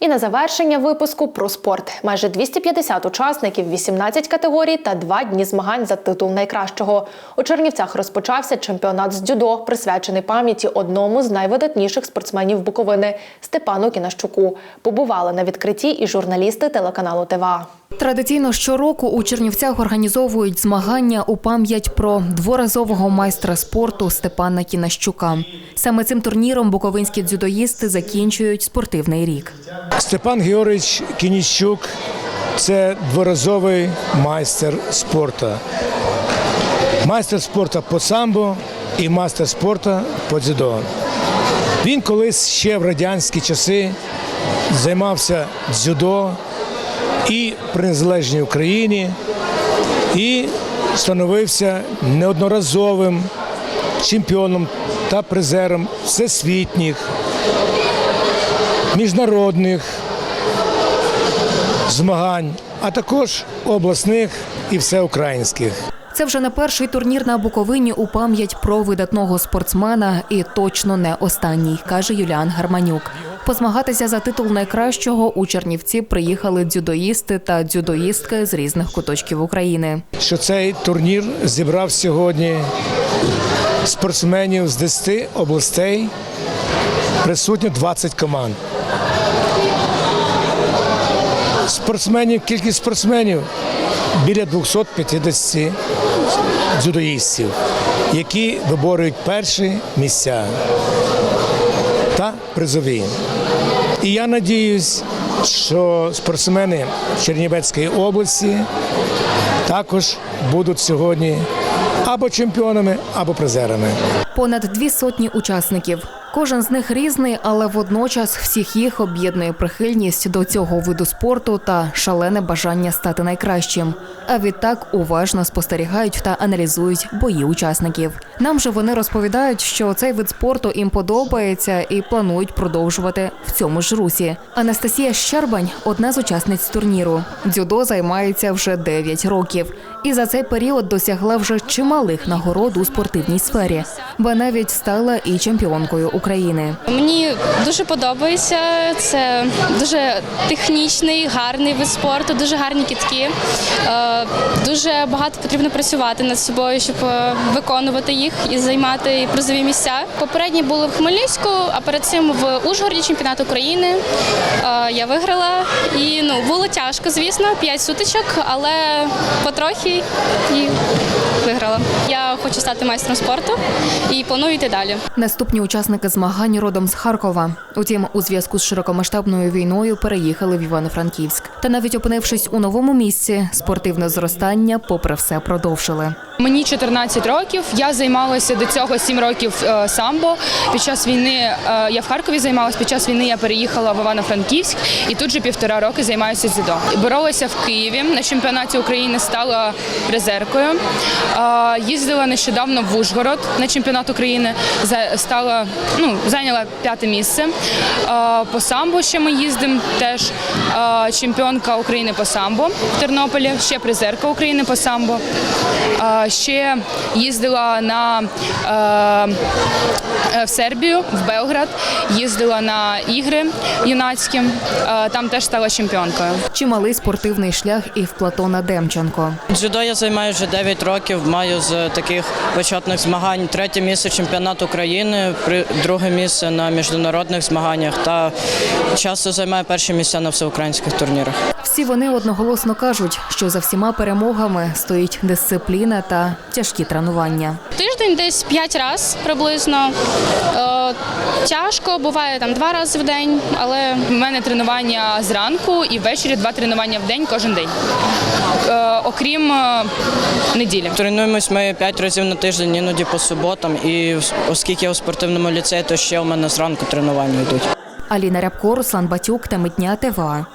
І на завершення випуску про спорт. Майже 250 учасників, 18 категорій та два дні змагань за титул найкращого. У Чернівцях розпочався чемпіонат з дзюдо, присвячений пам'яті одному з найвидатніших спортсменів Буковини Степану Кінащуку. Побували на відкритті і журналісти телеканалу ТВА. Традиційно щороку у Чернівцях організовують змагання у пам'ять про дворазового майстра спорту Степана Кінащука. Саме цим турніром буковинські дзюдоїсти закінчують спортивний рік. Степан Георгійович Кініщук це дворазовий майстер спорту. Майстер спорту по самбо і майстер спорту по дзюдо. Він колись ще в радянські часи займався дзюдо і при незалежній Україні, і становився неодноразовим чемпіоном та призером всесвітніх міжнародних змагань, а також обласних і всеукраїнських. Це вже не перший турнір на Буковині у пам'ять про видатного спортсмена і точно не останній, каже Юліан Гарманюк. Позмагатися за титул найкращого у Чернівці приїхали дзюдоїсти та дзюдоїстки з різних куточків України. Що цей турнір зібрав сьогодні спортсменів з 10 областей, присутньо 20 команд. Спортсменів, кількість спортсменів біля 250 дзюдоїстів, які виборюють перші місця та призові. І я надіюсь, що спортсмени Чернівецької області також будуть сьогодні або чемпіонами, або призерами. Понад дві сотні учасників. Кожен з них різний, але водночас всіх їх об'єднує прихильність до цього виду спорту та шалене бажання стати найкращим. А відтак уважно спостерігають та аналізують бої учасників. Нам же вони розповідають, що цей вид спорту їм подобається і планують продовжувати в цьому ж русі. Анастасія Щербань одна з учасниць турніру. Дзюдо займається вже 9 років, і за цей період досягла вже чималих нагород у спортивній сфері, ба навіть стала і чемпіонкою України. Мені дуже подобається. Це дуже технічний, гарний вид спорту, дуже гарні кітки. Е, Дуже багато потрібно працювати над собою, щоб е, виконувати їх і займати призові місця. Попередні були в Хмельницьку, а перед цим в Ужгороді чемпіонат України. Е, Я виграла і ну було тяжко, звісно, 5 сутичок, але потрохи і виграла. Я хочу стати майстром спорту і планую йти далі. Наступні учасники змагань родом з Харкова. Утім, у зв'язку з широкомасштабною війною переїхали в Івано-Франківськ. Та навіть опинившись у новому місці, спортивне зростання, попри все, продовжили. Мені 14 років. Я займалася до цього 7 років е, самбо. Під час війни е, я в Харкові займалася. Під час війни я переїхала в Івано-Франківськ і тут же півтора роки займаюся дзюдо. Боролася в Києві на чемпіонаті України. Стала призеркою. Е, Їздила нещодавно в Ужгород на чемпіонат України. Стала ну зайняла п'яте місце. Е, По самбо ще ми їздимо. Теж е, чемпіонка України по самбо в Тернополі. Ще призерка України по самбо. Е, Ще їздила на в Сербію, в Белград, їздила на ігри юнацькі, е, там теж стала чемпіонкою. Чималий спортивний шлях і в Платона Демченко. Дзюдо я займаю вже 9 років. Маю з таких початних змагань третє місце чемпіонату України, при- друге місце на міжнародних змаганнях та часто займаю перші місця на всеукраїнських турнірах. Всі вони одноголосно кажуть, що за всіма перемогами стоїть дисципліна та тяжкі тренування. Тиждень десь 5 разів приблизно. Е, тяжко, буває там два рази в день, але У мене тренування зранку і ввечері два тренування в день кожен день. Е, окрім е, неділі. Тренуємось ми 5 разів на тиждень, іноді по суботам. І оскільки я у спортивному ліцеї, то ще у мене зранку тренування йдуть. Аліна Рябко, Руслан Батюк та Митня ТВА.